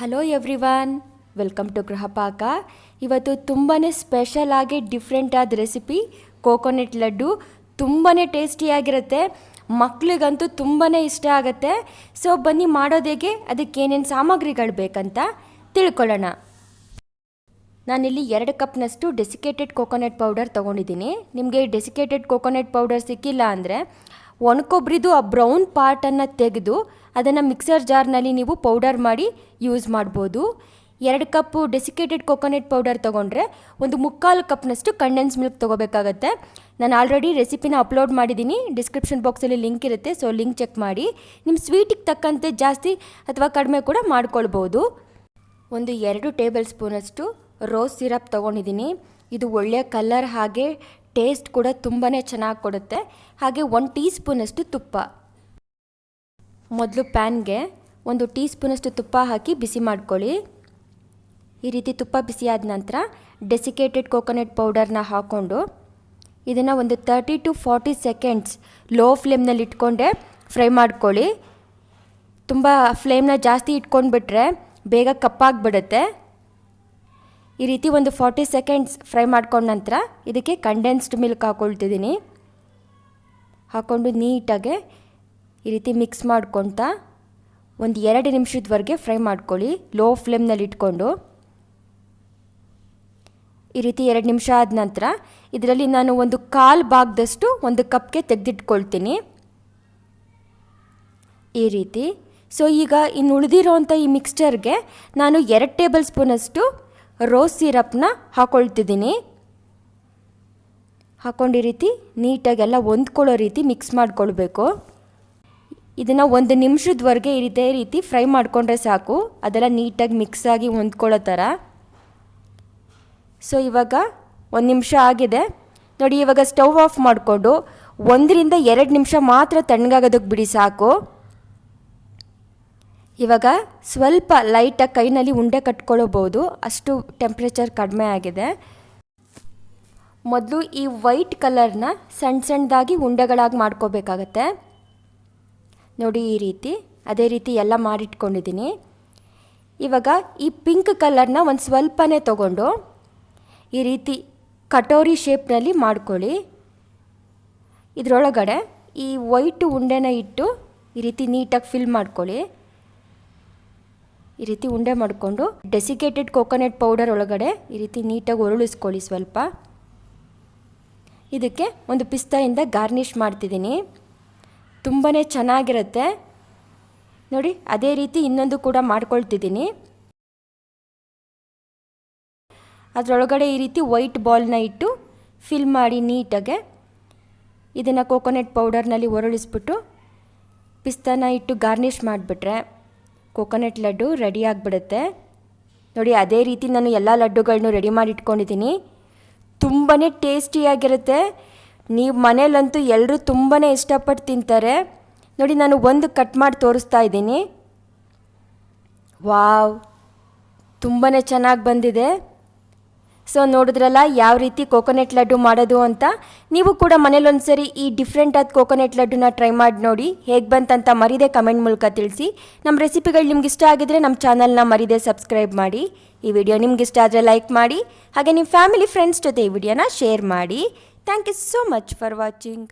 Hello everyone welcome to Grihapaka ಇವತ್ತು ತುಂಬಾ special ಆಗಿ ಡಿಫ್ರೆಂಟ್ ಆದ ರೆಸಿಪಿ ಕೋಕೋನಟ್ ಲಡ್ಡು ತುಂಬಾ ಟೇಸ್ಟಿಯಾಗಿರುತ್ತೆ ಮಕ್ಳಿಗಂತೂ ತುಂಬಾ ಇಷ್ಟ ಆಗುತ್ತೆ ಸೊ ಬನ್ನಿ ಮಾಡೋದೇಗೆ ಅದಕ್ಕೆ ಏನೇನು ಸಾಮಗ್ರಿಗಳು ಬೇಕಂತ ತಿಳ್ಕೊಳ್ಳೋಣ ನಾನಿಲ್ಲಿ ಎರಡು ಕಪ್ನಷ್ಟು ಡೆಸಿಕೇಟೆಡ್ ಕೋಕೋನಟ್ ಪೌಡರ್ ತೊಗೊಂಡಿದ್ದೀನಿ ನಿಮಗೆ ಡೆಸಿಕೇಟೆಡ್ ಕೋಕೋನಟ್ ಪೌಡರ್ ಸಿಕ್ಕಿಲ್ಲ ಅಂದರೆ ಒಣಕೊಬ್ರಿದು ಆ ಬ್ರೌನ್ ಪಾರ್ಟನ್ನು ತೆಗೆದು ಅದನ್ನು ಮಿಕ್ಸರ್ ಜಾರ್ನಲ್ಲಿ ನೀವು ಪೌಡರ್ ಮಾಡಿ ಯೂಸ್ ಮಾಡ್ಬೋದು. ಎರಡು ಕಪ್ಪು ಡೆಸಿಕೇಟೆಡ್ ಕೊಕೊನೆಟ್ ಪೌಡರ್ ತೊಗೊಂಡ್ರೆ ಒಂದು ಮುಕ್ಕಾಲು ಕಪ್ನಷ್ಟು ಕಂಡೆನ್ಸ್ ಮಿಲ್ಕ್ ತೊಗೋಬೇಕಾಗತ್ತೆ. ನಾನು ಆಲ್ರೆಡಿ ರೆಸಿಪಿನ ಅಪ್ಲೋಡ್ ಮಾಡಿದ್ದೀನಿ. ಡಿಸ್ಕ್ರಿಪ್ಷನ್ ಬಾಕ್ಸಲ್ಲಿ ಲಿಂಕ್ ಇರುತ್ತೆ, ಸೊ ಲಿಂಕ್ ಚೆಕ್ ಮಾಡಿ. ನಿಮ್ಮ ಸ್ವೀಟಿಗೆ ತಕ್ಕಂತೆ ಜಾಸ್ತಿ ಅಥವಾ ಕಡಿಮೆ ಕೂಡ ಮಾಡ್ಕೊಳ್ಬೋದು. ಒಂದು ಎರಡು ಟೇಬಲ್ ಸ್ಪೂನಷ್ಟು ರೋಸ್ ಸಿರಪ್ ತೊಗೊಂಡಿದ್ದೀನಿ. ಇದು ಒಳ್ಳೆಯ ಕಲರ್ ಹಾಗೆ ಟೇಸ್ಟ್ ಕೂಡ ತುಂಬಾ ಚೆನ್ನಾಗಿ ಕೊಡುತ್ತೆ. ಹಾಗೆ ಒನ್ ಟೀ ಸ್ಪೂನಷ್ಟು ತುಪ್ಪ. ಮೊದಲು ಪ್ಯಾನ್ಗೆ ಒಂದು ಟೀ ಸ್ಪೂನಷ್ಟು ತುಪ್ಪ ಹಾಕಿ ಬಿಸಿ ಮಾಡ್ಕೊಳ್ಳಿ. ಈ ರೀತಿ ತುಪ್ಪ ಬಿಸಿಯಾದ ನಂತರ ಡೆಸಿಕೇಟೆಡ್ ಕೋಕೋನಟ್ ಪೌಡರ್ನ ಹಾಕ್ಕೊಂಡು ಇದನ್ನು ಒಂದು thirty to forty seconds low ಫ್ಲೇಮ್ನಲ್ಲಿ ಇಟ್ಕೊಂಡೆ ಫ್ರೈ ಮಾಡ್ಕೊಳ್ಳಿ. ತುಂಬ ಫ್ಲೇಮ್ನ ಜಾಸ್ತಿ ಇಟ್ಕೊಂಡ್ಬಿಟ್ರೆ ಬೇಗ ಕಪ್ಪಾಗಿಬಿಡುತ್ತೆ. ಈ ರೀತಿ ಒಂದು ಫಾರ್ಟಿ ಸೆಕೆಂಡ್ಸ್ ಫ್ರೈ ಮಾಡ್ಕೊಂಡ ನಂತರ ಇದಕ್ಕೆ ಕಂಡೆನ್ಸ್ಡ್ ಮಿಲ್ಕ್ ಹಾಕೊಳ್ತಿದ್ದೀನಿ. ಹಾಕ್ಕೊಂಡು ನೀಟಾಗೆ ಈ ರೀತಿ ಮಿಕ್ಸ್ ಮಾಡ್ಕೊತ ಒಂದು ಎರಡು ನಿಮಿಷದವರೆಗೆ ಫ್ರೈ ಮಾಡ್ಕೊಳ್ಳಿ. ಲೋ ಫ್ಲೇಮ್ನಲ್ಲಿ ಇಟ್ಕೊಂಡು. ಈ ರೀತಿ ಎರಡು ನಿಮಿಷ ಆದ ನಂತರ ಇದರಲ್ಲಿ ನಾನು ಒಂದು ಕಾಲು ಭಾಗದಷ್ಟು ಒಂದು ಕಪ್ಗೆ ತೆಗೆದಿಟ್ಕೊಳ್ತೀನಿ. ಈ ರೀತಿ. ಸೊ ಈಗ ಇನ್ನು ಉಳಿದಿರೋವಂಥ ಈ ಮಿಕ್ಸ್ಚರ್ಗೆ ನಾನು ಎರಡು ಟೇಬಲ್ ಸ್ಪೂನಷ್ಟು ರೋಸ್ ಸಿರಪ್ನ ಹಾಕ್ಕೊಳ್ತಿದ್ದೀನಿ ಹಾಕೊಂಡಿ ಈ ರೀತಿ ನೀಟಾಗೆಲ್ಲ ಹೊಂದ್ಕೊಳ್ಳೋ ರೀತಿ ಮಿಕ್ಸ್ ಮಾಡ್ಕೊಳ್ಬೇಕು. ಇದನ್ನು ಒಂದು ನಿಮಿಷದವರೆಗೆ ಇದೇ ರೀತಿ ಫ್ರೈ ಮಾಡಿಕೊಂಡ್ರೆ ಸಾಕು. ಅದೆಲ್ಲ ನೀಟಾಗಿ ಮಿಕ್ಸ್ ಆಗಿ ಹೊಂದ್ಕೊಳ್ಳೋ ಥರ. ಸೊ ಇವಾಗ ಒಂದು ನಿಮಿಷ ಆಗಿದೆ. ನೋಡಿ, ಇವಾಗ ಸ್ಟವ್ ಆಫ್ ಮಾಡಿಕೊಂಡು ಒಂದರಿಂದ ಎರಡು ನಿಮಿಷ ಮಾತ್ರ ತಣ್ಣಗಾಗೋದಕ್ಕೆ ಬಿಡಿ ಸಾಕು. ಇವಾಗ ಸ್ವಲ್ಪ ಲೈಟಾಗಿ ಕೈನಲ್ಲಿ ಉಂಡೆ ಕಟ್ಕೊಳ್ಳಬಹುದು ಅಷ್ಟು ಟೆಂಪ್ರೇಚರ್ ಕಡಿಮೆ ಆಗಿದೆ. ಮೊದಲು ಈ ವೈಟ್ ಕಲರ್ನ ಸಣ್ಣ ಸಣ್ಣದಾಗಿ ಉಂಡೆಗಳಾಗಿ ಮಾಡ್ಕೋಬೇಕಾಗತ್ತೆ. ನೋಡಿ ಈ ರೀತಿ, ಅದೇ ರೀತಿ ಎಲ್ಲ ಮಾಡಿಟ್ಕೊಂಡಿದ್ದೀನಿ. ಇವಾಗ ಈ ಪಿಂಕ್ ಕಲರ್ನ ಒಂದು ಸ್ವಲ್ಪನೇ ತಗೊಂಡು ಈ ರೀತಿ ಕಟೋರಿ ಶೇಪ್ನಲ್ಲಿ ಮಾಡ್ಕೊಳ್ಳಿ. ಇದರೊಳಗಡೆ ಈ ವೈಟ್ ಉಂಡೆನ ಇಟ್ಟು ಈ ರೀತಿ ನೀಟಾಗಿ ಫಿಲ್ ಮಾಡ್ಕೊಳ್ಳಿ. ಈ ರೀತಿ ಉಂಡೆ ಮಾಡಿಕೊಂಡು ಡೆಸಿಕೇಟೆಡ್ ಕೋಕೋನಟ್ ಪೌಡರ್ ಒಳಗಡೆ ಈ ರೀತಿ ನೀಟಾಗಿ ಒರಳಿಸ್ಕೊಳ್ಳಿ ಸ್ವಲ್ಪ. ಇದಕ್ಕೆ ಒಂದು ಪಿಸ್ತಾಯಿಂದ ಗಾರ್ನಿಷ್ ಮಾಡ್ತಿದ್ದೀನಿ. ತುಂಬಾ ಚೆನ್ನಾಗಿರುತ್ತೆ. ನೋಡಿ, ಅದೇ ರೀತಿ ಇನ್ನೊಂದು ಕೂಡ ಮಾಡ್ಕೊಳ್ತಿದ್ದೀನಿ. ಅದರೊಳಗಡೆ ಈ ರೀತಿ ವೈಟ್ ಬಾಲ್ನ ಇಟ್ಟು ಫಿಲ್ ಮಾಡಿ ನೀಟಾಗೆ ಇದನ್ನು ಕೋಕೋನಟ್ ಪೌಡರ್ನಲ್ಲಿ ಒರಳಿಸ್ಬಿಟ್ಟು ಪಿಸ್ತಾನ ಇಟ್ಟು ಗಾರ್ನಿಷ್ ಮಾಡಿಬಿಟ್ರೆ ಕೋಕೋನಟ್ ಲಡ್ಡು ರೆಡಿ ಆಗಿಬಿಡುತ್ತೆ. ನೋಡಿ, ಅದೇ ರೀತಿ ನಾನು ಎಲ್ಲ ಲಡ್ಡುಗಳನ್ನೂ ರೆಡಿ ಮಾಡಿ ಇಟ್ಕೊಂಡಿದ್ದೀನಿ ತುಂಬಾ ಟೇಸ್ಟಿಯಾಗಿರುತ್ತೆ ನೀವು ಮನೇಲಂತೂ ಎಲ್ಲರೂ ತುಂಬಾ ಇಷ್ಟಪಟ್ಟು ತಿಂತಾರೆ. ನೋಡಿ, ನಾನು ಒಂದು ಕಟ್ ಮಾಡಿ ತೋರಿಸ್ತಾ ಇದ್ದೀನಿ. ವಾವ್! ತುಂಬಾ ಚೆನ್ನಾಗಿ ಬಂದಿದೆ. ಸೊ ನೋಡಿದ್ರಲ್ಲ, ಯಾವ ರೀತಿ ಕೋಕೋನೆಟ್ ಲಡ್ಡು ಮಾಡೋದು ಅಂತ? ನೀವು ಕೂಡ ಮನೇಲೊಂದ್ಸರಿ ಈ ಡಿಫ್ರೆಂಟ್ ಆದ ಕೋಕೋನೆಟ್ ಲಡ್ಡುನ ಟ್ರೈ ಮಾಡಿ ನೋಡಿ. ಹೇಗೆ ಬಂತಂತ ಮರಿದೆ ಕಮೆಂಟ್ ಮೂಲಕ ತಿಳಿಸಿ. ನಮ್ಮ ರೆಸಿಪಿಗಳು ನಿಮ್ಗೆ ಇಷ್ಟ ಆಗಿದ್ರೆ ನಮ್ಮ ಚಾನಲ್ನ ಮರಿದೆ ಸಬ್ಸ್ಕ್ರೈಬ್ ಮಾಡಿ. ಈ ವಿಡಿಯೋ ನಿಮ್ಗೆ ಇಷ್ಟ ಆದರೆ ಲೈಕ್ ಮಾಡಿ. ಹಾಗೆ ನಿಮ್ಮ ಫ್ಯಾಮಿಲಿ ಫ್ರೆಂಡ್ಸ್ ಜೊತೆ ಈ ವಿಡಿಯೋನ ಶೇರ್ ಮಾಡಿ. Thank you so much for watching